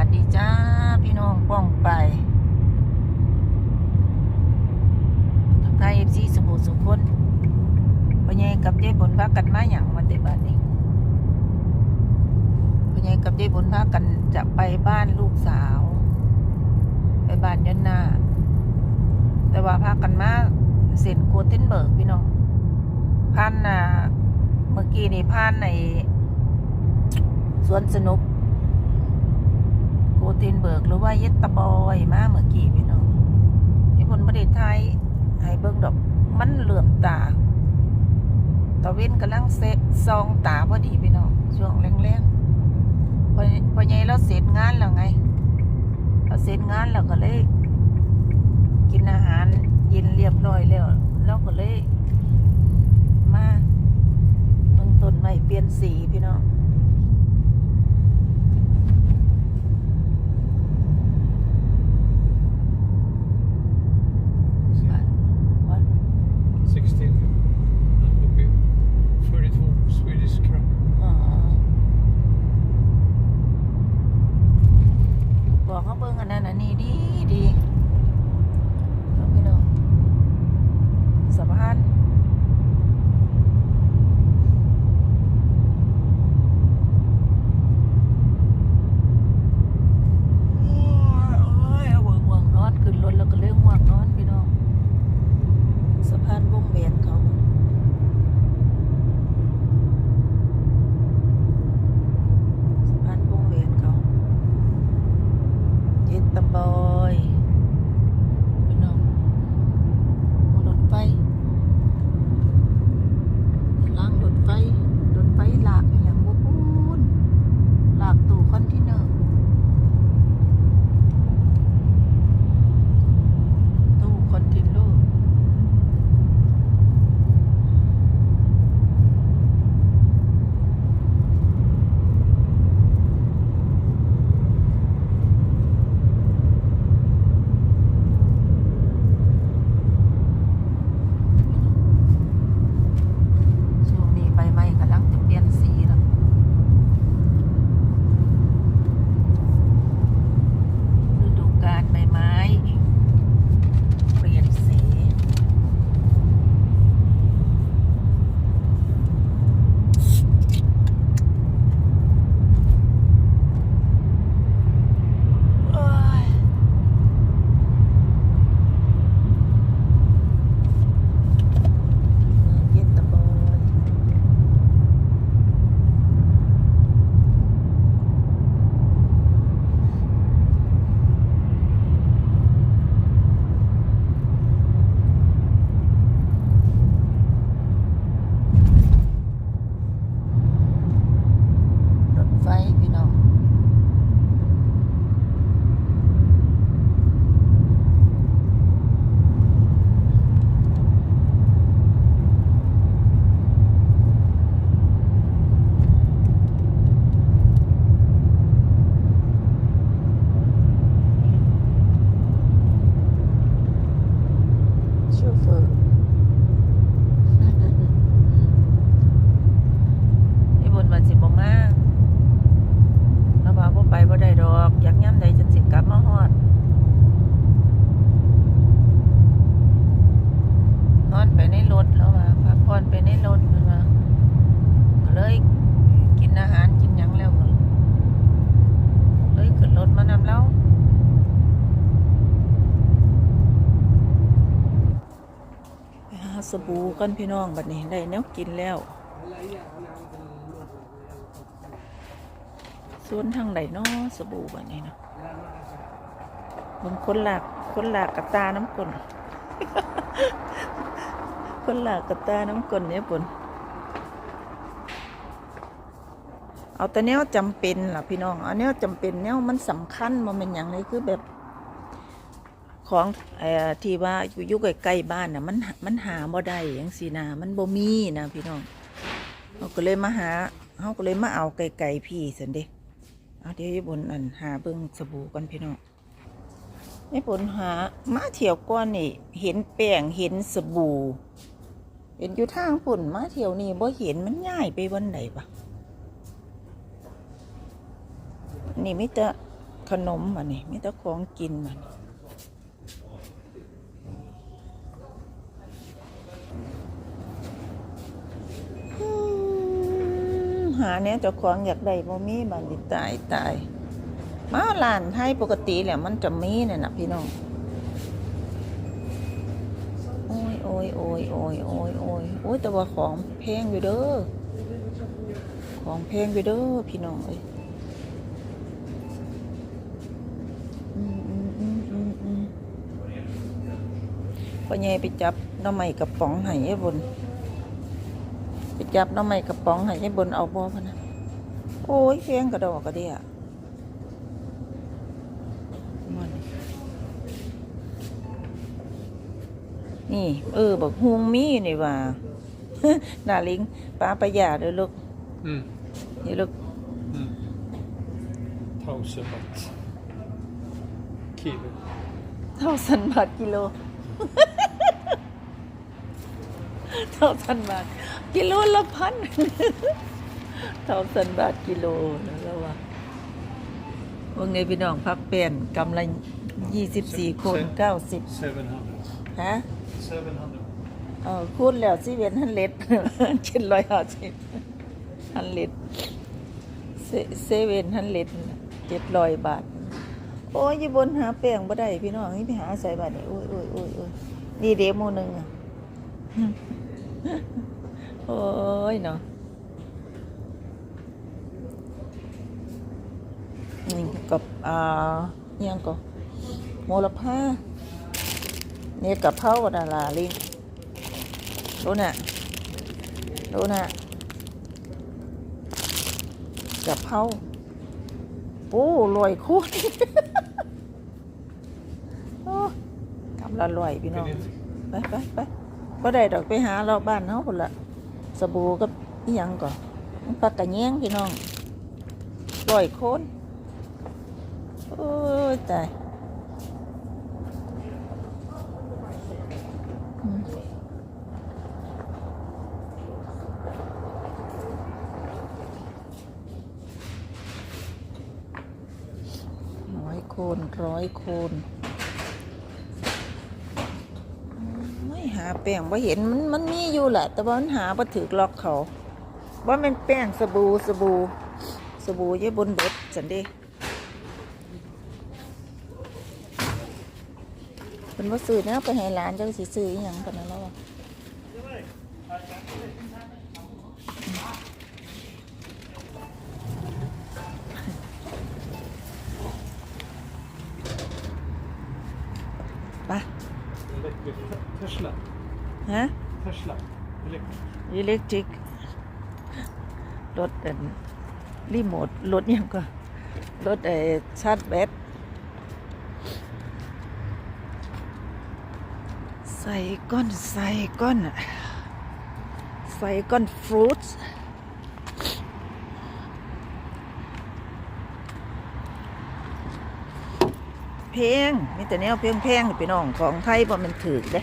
วัสดีจ้า พี่น้องป้องไปทักทายเอฟซีสุโขสุขคนพ่อใหญ่กับยายบนพากันมาอย่างวันเดบัดนี้พ่อใหญ่กับยายบนพากันจะไปบ้านลูกสาว ไปบ้านยันนาแต่ว่าพากันมาเซ็นโกเทนเบิร์กพี่น้องผ่านน่ะเมื่อกี้นี่ผ่านในสวนสนุก เทนเบิร์กหรือว่าเยตตาบอยมาเมื่อกี้พี่น้องที่พนประเทศไทยให้เบิ่งดอกมันเหลื่อมตาตะเว้นกำลังเซะซองตาพอดีพี่น้องช่วงแรงๆพอพอใหญ่เราเสร็จงานแล้วไงเราเสร็จงานแล้วก็เลย กินอาหารเย็นเรียบร้อยแล้วเราก็เลย มาเบิ่งต้นไม้เปลี่ยนสีพี่น้อง สบู่กันพี่น้องบัดนี้ได้แนวกินแล้วส่วนทางไหนเนาะสบู่แบบนี้เนาะบางคนหลากคนหลากกับตาน้ำกลนคนหลากกับตาน้ำกลนเนี่ยปนเอาแต่แนวจำเป็นล่ะพี่น้องเอาแนวจำเป็นแนวมันสำคัญมันเป็นอย่างไรคือแบบ ของอที่ว่าอยู่ใกล้ๆบ้านน่ะมันมันหาบ่ได้อย่างสีนามันบ่มีนะพี่น้องเราก็เลยมาหาเขาก็เลยมาเอาไกลๆพี่สันเด้เอาเดี๋ยวญี่ปุ่นอันหาเบิ่งสบู่กันพี่น้องญี่ปุ่นหามาเที่ยวก้อนนี่เห็นแป้งเห็นสบู่เห็นอยู่ทางปุ่นมาเที่ยวนี่บ่เห็นมันง่ายไปวันไหนปะนี่มิต่ขนมมานี่มีแต่ของกินมันหาเนี่ยเจ้าของอยากได้บ่มีบัดนี้ตายตายมาร้านไทยปกติแหละมันจะมีเนี่ยนะพี่น้องโอ้ยโอ้ยโอ้ยโอ้ยโอ้ยโอ้ยโอ้ยแต่ว่าของแพงอยู่เด้อของแพงอยู่เด้อพี่น้องเอ้ยอืมอืมอืมอืมอืมพ่อใหญ่ไปจับน้ำใหม่กระป๋องให้ไอ้บน ไปจับหน้ำใหม่กระป๋องให้ไอ้บนเอาบ่พะนะโอ้ยแพงกระดอกกระเดียมันนี่ เออบักฮวงมีนี่ว่านาลิงป้าประหยาเด้อลูก Mm. นี่ลูก Mm. Thousand baht. Kilo. เท่าสันบาทกิโล เท่าสันบาท กิโลละพันเท่าสันบาทกิโลนะแล้วว่าว่าไงพี่น้องพักเปลี่ยนกำลังยี่สิบสี่คนเก้าสิบ Seven hundred. ฮะ Seven hundred. เออคูณแล้วสิเวียนฮันเล็ดเจ็ดร้อยห้าสิบฮันเล็ดเซเซเว่นฮันเล็ดเจ็ดร้อยบาท โอ้ยอยบนหาแป้งบ่ได้พี่น้องนี่ไปหาใส่บาทนี่โอ้ยโอ้ยโอ้ยโอ้ยนี่เดโมหนึ่งอะ โอ้ยเนาะนี่กับอ่าอิหยังก็โมลผ้าเนี่ยกับเพราดาราลิงดูน่ะดูน่ะกะเพราโอ้ลอยคู่โอ้กำลังลอยพี่น้อง ไปไปไปก็ได้ดอกไปหาเราบ้านเฮาคนละ สบู่กับอีหยังก่อนปลากระแยงพี่น้องลอยโคนโอ้ยตายร้อยโคนร้อยโคนอืมไม่หา แป้งว่าเห็นมันมันมีอยู่แหละ แต่ว่ามันหาบ่ถือล็อกเขาว่ามันแป้งสบู่สบู่สบู่เยี่บนเบิดสันเดีเป็นว่าซื้อเนี่ยไปให้ร้านเจ้าสิซื้ออย่างกันนะแล้วอะไป Electric. Tesla. ฮะ Tesla. Electric. อิเล็กทริกรถอันรีโมทรถยังก็รถไอ้ชาร์จแบตใส่ก้อนใส่ก้อนอะใส่ก้อนฟรุตส์เพลงมีแต่แนวเพลงเพลงๆพี่น้องของไทยบ่แมันถือเด้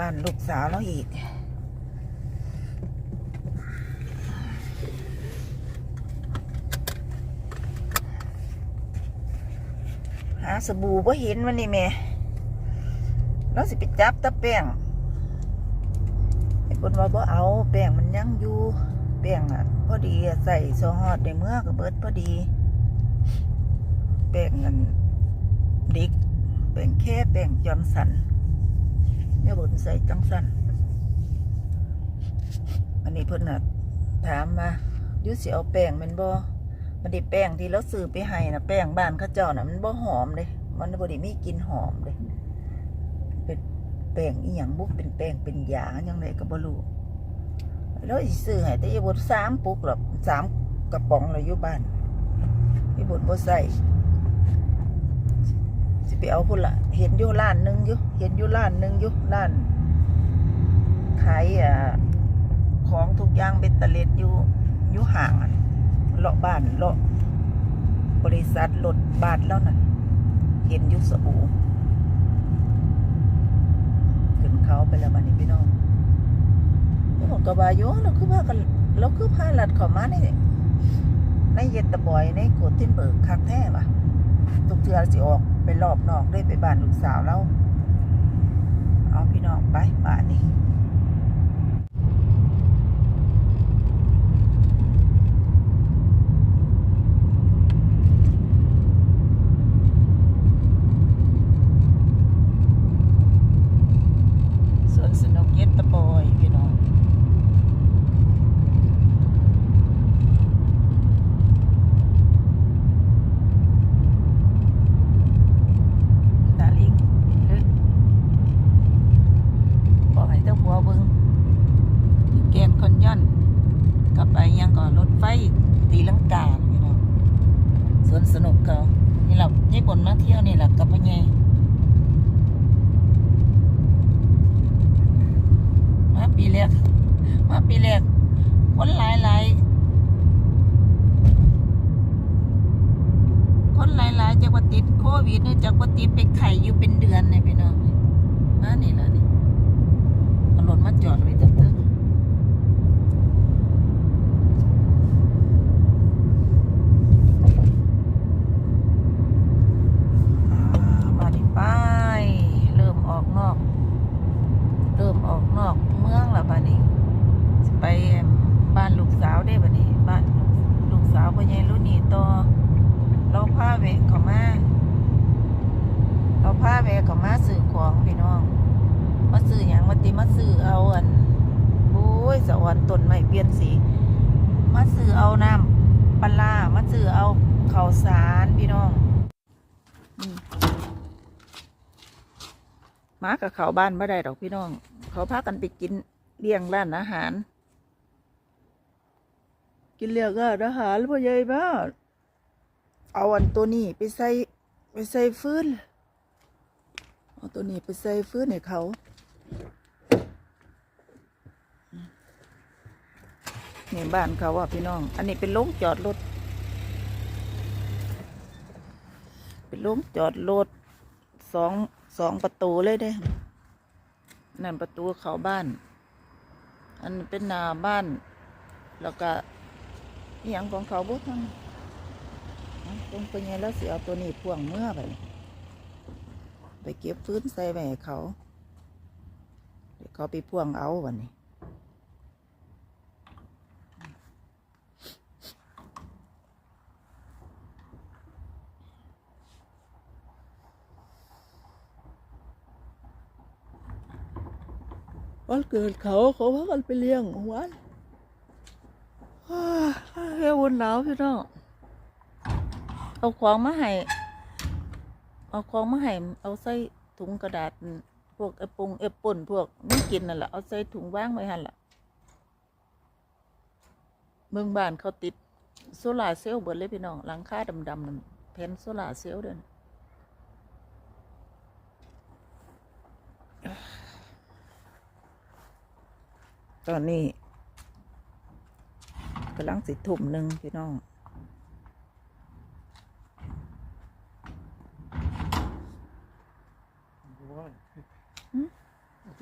บ้านลูกสาวแล้วอีก หาสบู่บ่เห็นวันนี้แม่เราสิไปจับตะแป้งไอ้คนว่าบ่เอาแป้งมันยังอยู่แป้งอะ พอดีใส่โซฮอดในเมื่อก็เบิดพอดีแป้งนั่นดิกแป้งแค่แป้งจอมสัน เนี่ยบนใส่จังสันอันนี้เพิ่นน่ะถามมายุสิเอาแป้งมันบ่มันได้แป้งที่เราซื้อไปให้นะแป้งบ้านข้าเจ้าน่ะมันบ่หอมเลยมันบ่ได้มีกลิ่นหอมเลยเป็นแป้งอีหยังบุกเป็นแป้งเป็นยาจังไดก็บ่รู้แล้วอีซื้อให้แต่อีบดสามปุกหรอกสามกระป๋องเลยอยู่บ้านอีบดบ่ใส่ สิไปเอาพุ่นละเห็นอยู่ร้านหนึงอยู่เห็นอยู่ร้านหนึงอยู่ร้านขายอ่าของทุกอย่างเบ็ดเตล็ดอยู่อยู่ห่างเลาะบ้านเลาะบริษัทรถบ้านแล้วน่ะ เห็นอยู่สบู่ขึ้นเขาไปแล้วบัดนี้พี่น้องพี่ผมก็บาอยู่เราคือพากันเราคือพาหลัดข้ามาในในเย็ดตะบอยในโกตินเบิร์กคักแท้ปะทุกเทือสิออกไปรอบนอกได้ไปบ้านลูกสาวเราเอาพี่น้องไปบ้านนี้สวนสนุกเย็ดตะบอยพี่น้อง ดาลิงลึกบอกให้เจ้าหัวเบิงอยู่แกนคอนย่อนกลับไปยังก่อนรถไฟตีลังกาพี่น้องสวนสนุกเขานี่ คนมาเที่ยวนี่แหละกับพ่อใหญ่มาปีแรกมาปีแรกคนหลายหลายๆ คนหลายๆจากว่าติดโควิดเนี่ยจากว่าติดไปไข่อยู่เป็นเดือนเนี่ยพี่น้องมานี่ละนี่เอารถมาจอดไว้ตั้งแต่มาดิไปเริ่มออกนอก เริ่มออกนอกเมืองแล้วบ้านี้สิไปบ้านลูกสาวได้บ้านี้ บ้านลูกสาวพ่อใหญ่รุ่นนี้ต่อ เราพาเวะเขามา เราพาเวะเขามาซื้อของพี่น้อง มาซื้ออย่างมาติมาซื้อเอาอันโอ้ยสวรรค์ต้นไม้เปลี่ยนสี มาซื้อเอาน้ำปลามาซื้อเอาข้าวสารพี่น้องมากับเขาบ้านไม่ได้ดอกพี่น้อง เขาพากันไปกินเลี้ยงร้านอาหาร กินเลี้ยงร้านอาหารพ่อใหญ่บ้านเอาอันตัวนี้ไปใส่ไปใส่ฟืน เอาตัวนี้ไปใส่ฟื้นให้เขานี่บ้านเขาอะพี่น้อง อันนี้เป็นโรงจอดรถ เป็นโรงจอดรถสองสองประตูเลยเด้นั่นประตูเขาบ้าน อันเป็นนาบ้าน แล้วก็อหย่างของเขาบุทั้งตรงไปไงแล้วสิเอาตัวนี้พ่วงเมื่อไป ไปเก็บฟื้นใส่ไว้ให้เขาเดี๋ยวเขาไปพ่วงเอาวันนี้วันเกิดเขาเขาพากันไปเลี้ยงวันเฮ้ยวันหนาวพี่น้องเอาของมาให้ เอาของมาให้เอาใส่ถุงกระดาษพวกไอ้ปงไอ้ป่นพวกนี่กินนั่นแหละเอาใส่ถุงว่างไว้หันล่ะเมืองบ้านเขาติดโซลาเซลล์เบิดเลยพี่น้องหลังคาดำๆนั่นแผ่นโซลาเซลล์เดินตอนนี้กำลังสิทุ่มหนึ่งพี่น้อง Why? Hmm? I think they're back. It's okay เออ มันก็เข้าไปได้อยู่เด้อล่ะเนาะดาลิง โอเคจะได้ล่ะเออโอเค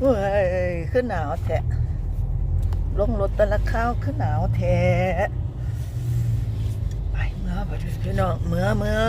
เฮ้ยขึ้นหนาวแทะลงรถแต่ละข้าวขึ้นหนาวแทะไปเมื่อไปพี่น้องเมื่อเมื่อ